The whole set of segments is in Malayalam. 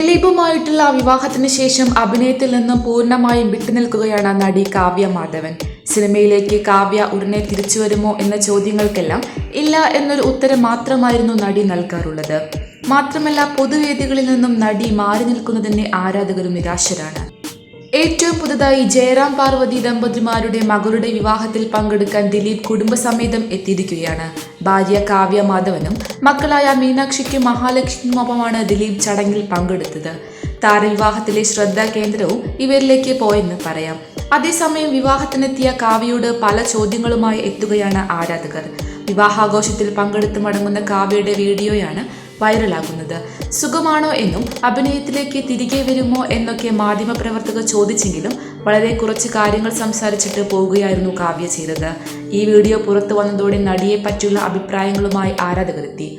ദിലീപുമായിട്ടുള്ള വിവാഹത്തിന് ശേഷം അഭിനയത്തിൽ നിന്നും പൂർണമായും വിട്ടുനിൽക്കുകയാണ് നടി കാവ്യ മാധവൻ. സിനിമയിലേക്ക് കാവ്യ ഉടനെ തിരിച്ചു വരുമോ എന്ന ചോദ്യങ്ങൾക്കെല്ലാം ഇല്ല എന്നൊരു ഉത്തരം മാത്രമായിരുന്നു നടി നൽകാറുള്ളത്. മാത്രമല്ല പൊതുവേദികളിൽ നിന്നും നടി മാറി നിൽക്കുന്നതിന്റെ ആരാധകരും നിരാശരാണ്. ഏറ്റവും പുതുതായി ജയറാം പാർവതി ദമ്പതിമാരുടെ മകളുടെ വിവാഹത്തിൽ പങ്കെടുക്കാൻ ദിലീപ് കുടുംബസമേതം എത്തിയിരിക്കുകയാണ്. ഭാര്യ കാവ്യ മാധവനും മക്കളായ മീനാക്ഷിക്കും മഹാലക്ഷ്മിക്കുമൊപ്പമാണ് ദിലീപ് ചടങ്ങിൽ പങ്കെടുത്തത്. താരവിവാഹത്തിലെ ശ്രദ്ധാ കേന്ദ്രവും ഇവരിലേക്ക് പോയെന്ന് പറയാം. അതേസമയം വിവാഹത്തിനെത്തിയ കാവ്യയോട് പല ചോദ്യങ്ങളുമായി എത്തുകയാണ് ആരാധകർ. വിവാഹാഘോഷത്തിൽ പങ്കെടുത്ത് മടങ്ങുന്ന കാവ്യയുടെ വീഡിയോയാണ് വൈറലാകുന്നത്. സുഖമാണോ എന്നും അഭിനയത്തിലേക്ക് തിരികെ വരുമോ എന്നൊക്കെ മാധ്യമപ്രവർത്തകർ ചോദിച്ചെങ്കിലും വളരെ കുറച്ച് കാര്യങ്ങൾ സംസാരിച്ചിട്ട് പോവുകയായിരുന്നു കാവ്യ ചെയ്തത്. ഈ വീഡിയോ പുറത്തു വന്നതോടെ നടിയെ പറ്റിയുള്ള അഭിപ്രായങ്ങളുമായി ആരാധകരെത്തി.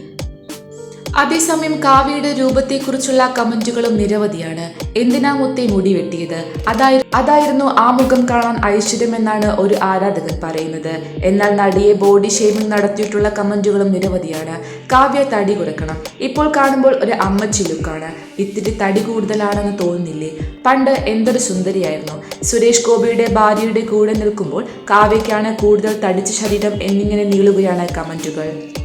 അതേസമയം കാവ്യയുടെ രൂപത്തെക്കുറിച്ചുള്ള കമന്റുകളും നിരവധിയാണ്. എന്തിനാ മുത്തെ മുടി വെട്ടിയത്? അതായി അതായിരുന്നു ആ മുഖം കാണാൻ ഐശ്വര്യമെന്നാണ് ഒരു ആരാധകൻ പറയുന്നത്. എന്നാൽ നടിയെ ബോഡി ഷേമിംഗ് നടത്തിയിട്ടുള്ള കമന്റുകളും നിരവധിയാണ്. കാവ്യ തടി കുറക്കണം. ഇപ്പോൾ കാണുമ്പോൾ ഒരു അമ്മച്ചി ലുക്കാണ്. ഇത്തിരി തടി കൂടുതലാണെന്ന് തോന്നുന്നില്ലേ? പണ്ട് എന്തൊരു സുന്ദരിയായിരുന്നു. സുരേഷ് ഗോപിയുടെ ഭാര്യയുടെ കൂടെ നിൽക്കുമ്പോൾ കാവ്യയ്ക്കാണ് കൂടുതൽ തടിച്ച ശരീരം എന്നിങ്ങനെ നീളുകയാണ് കമന്റുകൾ.